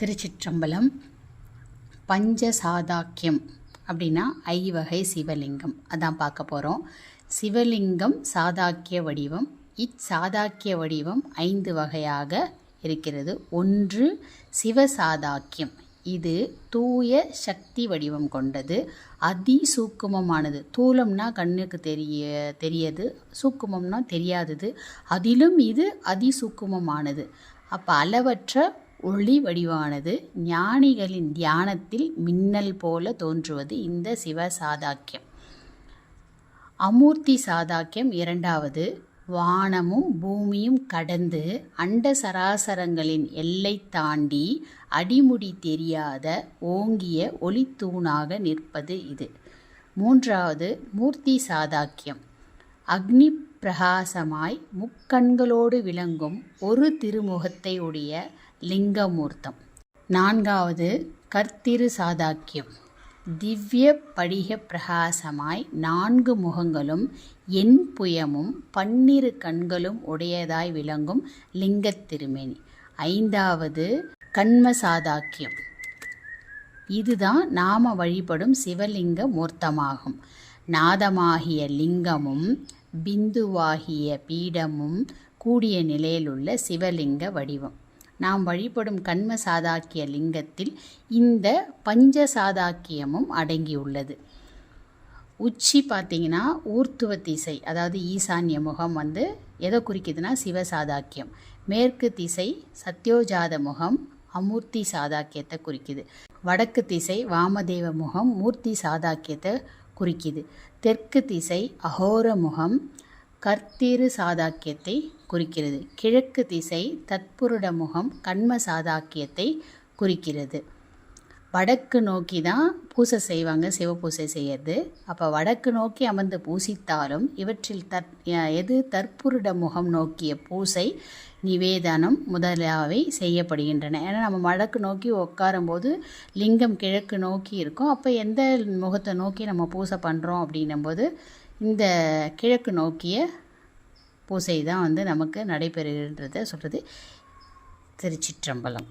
திருச்சிற்றம்பலம் பஞ்சசாதாக்கியம் அப்படின்னா ஐவகை சிவலிங்கம். அதான் பார்க்க போகிறோம் சிவலிங்கம் சாதாக்கிய வடிவம் இச்சாதாக்கிய வடிவம் ஐந்து வகையாக இருக்கிறது. ஒன்று சிவசாதாக்கியம். இது தூய சக்தி வடிவம் கொண்டது. அதி சூக்குமமானது தூலம்னா கண்ணுக்கு தெரிய தெரியாது. சூக்குமம்னா தெரியாதது. அதிலும் இது அதி சூக்குமமானது அப்போ அளவற்ற ஒளி வடிவானது ஞானிகளின் தியானத்தில் மின்னல் போல தோன்றுவது இந்த சிவ சாதாக்கியம். அமூர்த்தி சாதாக்கியம் இரண்டாவது. வானமும் பூமியும் கடந்து அண்ட சராசரங்களின் எல்லை தாண்டி அடிமுடி தெரியாத ஓங்கிய ஒளித்தூணாக நிற்பது இது. மூன்றாவது. மூர்த்தி சாதாக்கியம். அக்னி பிரகாசமாய் முக்கண்களோடு விளங்கும் ஒரு திருமுகத்தை உடைய லிங்கமூர்த்தம். நான்காவது கர்த்திரு சாதாக்கியம். திவ்ய படிக பிரகாசமாய் நான்கு முகங்களும் என் புயமும் பன்னிரு கண்களும் உடையதாய் விளங்கும் லிங்கத் திருமேனி. ஐந்தாவது கண்ம சாதாக்கியம். இதுதான் நாம வழிபடும் சிவலிங்க மூர்த்தமாகும். நாதமாகிய லிங்கமும் பிந்துவாகிய பீடமும் கூடிய நிலையிலுள்ள சிவலிங்க வடிவம். நாம் வழிபடும் கண்ம சாதாக்கிய லிங்கத்தில் இந்த பஞ்ச சாதாக்கியமும் அடங்கியுள்ளது. உச்சி பார்த்தீங்கன்னா ஊர்த்துவ திசை அதாவது ஈசான்ய முகம் வந்து எதை குறிக்குதுன்னா சிவசாதாக்கியம் மேற்கு திசை சத்யோஜாத முகம் அமூர்த்தி சாதாக்கியத்தை குறிக்குது. வடக்கு திசை வாமதேவ முகம் மூர்த்தி சாதாக்கியத்தை குறிக்குது. தெற்கு திசை அகோர முகம் கர்த்திரு சாதாக்கியத்தை குறிக்கிறது. கிழக்கு திசை தத்புருட முகம் கண்ம சாதாக்கியத்தை குறிக்கிறது. வடக்கு நோக்கி தான் பூசை செய்வாங்க சிவபூசை செய்யறது. அப்போ வடக்கு நோக்கி அமர்ந்து பூசித்தாலும் இவற்றில் தற் எது? தற்புருட முகம் நோக்கிய பூசை நிவேதனம் முதலாவை செய்யப்படுகின்றன. ஏன்னா நம்ம வடக்கு நோக்கி உட்காரும்போது லிங்கம் கிழக்கு நோக்கி இருக்கும். அப்போ எந்த முகத்தை நோக்கி நம்ம பூசை பண்ணுறோம் அப்படின்னும்போது இந்த கிழக்கு நோக்கிய பூசை தான் வந்து நமக்கு நடைபெறுகின்றத சொல்கிறது திருச்சிற்றம்பலம்.